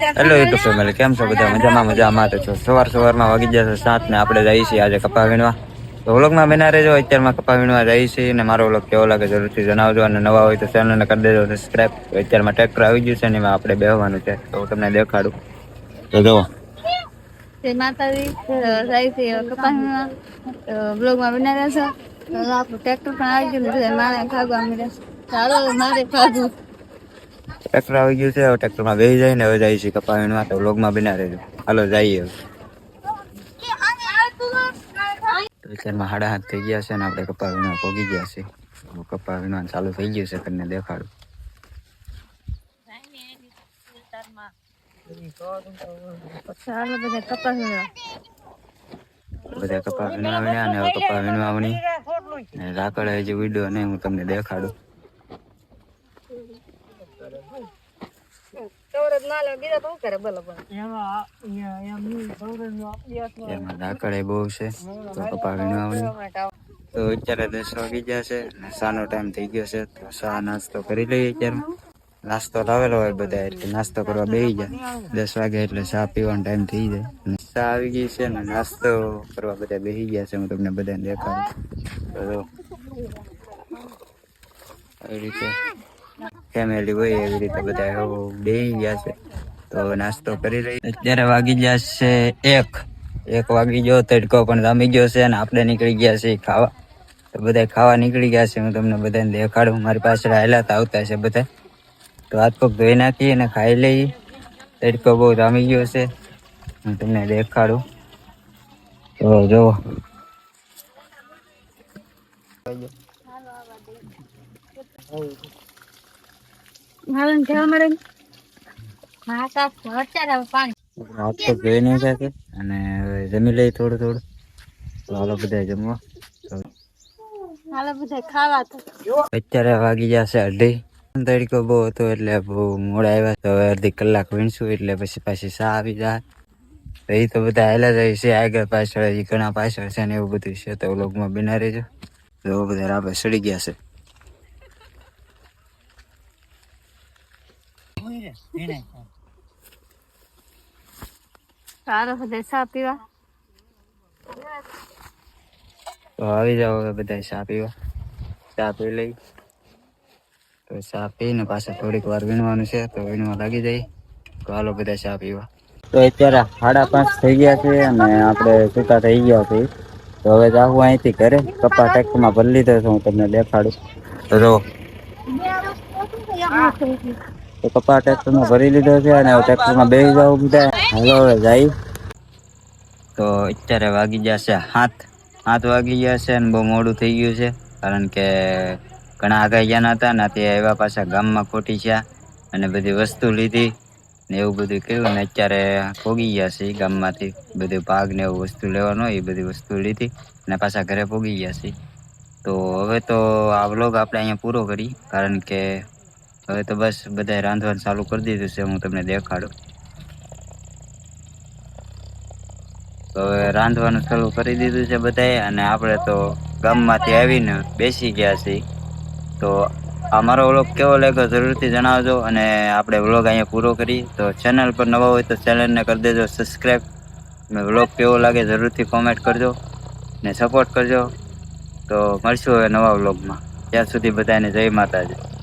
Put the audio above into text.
Hello YouTube family કેમ છો બધા? મજામાં મજામાં. તો છો સવાર સવારમાં વાગી જશે સાત ને આપણે જઈએ છીએ આજે કપા વીણવા. તો વ્લોગમાં બના રહેજો. અત્યારમાં કપા વીણવા જઈએ છીએ અને મારો વ્લોગ કેવો લાગે જરૂરથી જણાવજો અને નવા હોય તો ચેનલને કરી દેજો સબસ્ક્રાઈબ અત્યારમાં ટ્રેક્ટર આવી ગયું છે ને એમાં આપણે બેહવાનું છે. તો તમને દેખાડું. તો જુઓ. ટ્રેક્ટર પણ આવી ગયું મારે ખાગવા મળ્યા ચાલો, મારે ખાધું. ટ્રેક્ટર આવી ગયું છે, હવે ટ્રેક્ટરમાં બેસી જાય ને હવે જાય છે કપા વીણવા તો વ્લોગમાં બના રહેજો. હાલો, જઈએ હવે. હાડા હાથ થઈ ગયા છે ને આપણે કપા વીણવા પહોંચી ગયા છે. કપા વીણવાનું ચાલુ થઈ ગયું છે, તમને દેખાડું. બધા કપા વિણવા વીણ્યા ને કપા વીણવા વીણી ને હજી ઉડ્યો ને હું તમને દેખાડું. એમાં બહુ છે તો કપા વીણવા વીણી તો અત્યારે દસ વાગી ગયા છે ને શાનો ટાઈમ થઈ ગયો છે તો સા નાસ્તો કરી લઈએ અત્યારે. નાસ્તો લાવેલો હોય બધા એટલે નાસ્તો કરવા બેસી જાય દસ વાગે એટલે ચા પીવાનો ટાઈમ થઈ જાય. ચા આવી ગઈ છે ને નાસ્તો કરવા બધા બેસી ગયા છે હું તમને બધાને દેખાડું. તો. આવી રીતે ફેમિલી હોય એવી રીતે બધા બેસી ગયા છે. તો નાસ્તો કરી રહી અત્યારે વાગી ગયા છે એક. એક વાગી ગયો તડકો પણ રમી ગયો છે અને આપણે નીકળી ગયા છીએ ખાવા. તો બધા ખાવા નીકળી ગયા છે. હું તમને બધાને દેખાડું. મારી પાસે રહેલા તો આવતા છે બધા તો હાથ પગ ધોઈ નાખી અને ખાઈ લઈએ તડકો બહુ રામી ગયો છે. હું તમને દેખાડું. તો જો. હાલો જવા મળે હા સાહેબ અત્યારે પાણી હાથ પગ ધોઈ નાખ્યા છે અને જમી લઈએ થોડું થોડું. તો હાલો બધા જમવા. હાલો બધા ખાવા તો. અત્યારે વાગી જશે અઢી. તડકો બહુ હતો એટલે બહુ મોડા આવ્યા. તો હવે અડધી કલાક વીણશું એટલે પછી પાછી સા આવી જાય. તો એ તો બધા હેલા જાય છે. આગળ પાછળ ઘણા પાછળ છે ને એવું બધું છે. તો લોગમાં બિના રહેજો. તો બધા રાબે સડી ગયા છે. ચાલો બધા ચા પીવા તો આવી જાઓ હવે બધા ચા પીવા ચા પી લઈ તો ચા પીને પાછા થોડીક વાર વીણવાનું છે તો વીણવા લાગી જાય તો હાલો બધા ચા પીવા તો અત્યારે સાડા પાંચ થઈ ગયા છે અને આપણે છૂટા થઈ ગયા છે તો હવે જાવું અહીંથી ઘરે. કપા ટેક્ટરમાં ભરી લીધો છે હું તમને દેખાડું. તો જો. તો કપા ટેક્ટરમાં ભરી લીધો છે અને હવે ટેક્ટરમાં બેસી જાવ બધા હાલો જાય. તો અત્યારે વાગી છે હાથ. હાથ વાગી છે અને બહુ મોડું થઈ ગયું છે. કારણ કે ઘણા ગયા હતા ને તે આવ્યા પાછા ગામમાં ખોટી છે અને બધી વસ્તુ લીધી ને એવું બધું કર્યું ને અત્યારે ભોગી ગયા છે ગામમાંથી. બધું ભાગ ને એવું વસ્તુ લેવાનું એ બધી વસ્તુ લીધી અને પાછા ઘરે ભોગી ગયા છે. તો હવે તો આ વ્લોગ આપણે અહીંયા પૂરો કરી કારણ કે હવે તો બસ બધાએ રાંધવાનું ચાલુ કરી દીધું છે, હું તમને દેખાડું. હવે રાંધવાનું ચાલુ કરી દીધું છે બધાએ અને આપણે તો ગામમાંથી આવીને બેસી ગયા છીએ. તો આ મારો વ્લોગ કેવો લાગ્યો જરૂરથી જણાવજો, અને આપણે વ્લોગ અહીંયા પૂરો કરી તો ચેનલ પર નવા હોય તો ચેનલને કરી દેજો સબસ્ક્રાઈબ અને વ્લોગ કેવો લાગે જરૂરથી કોમેન્ટ કરજો, ને સપોર્ટ કરજો. તો મળશું હવે નવા વ્લોગમાં. ત્યાં સુધી બધાને જય માતાજી.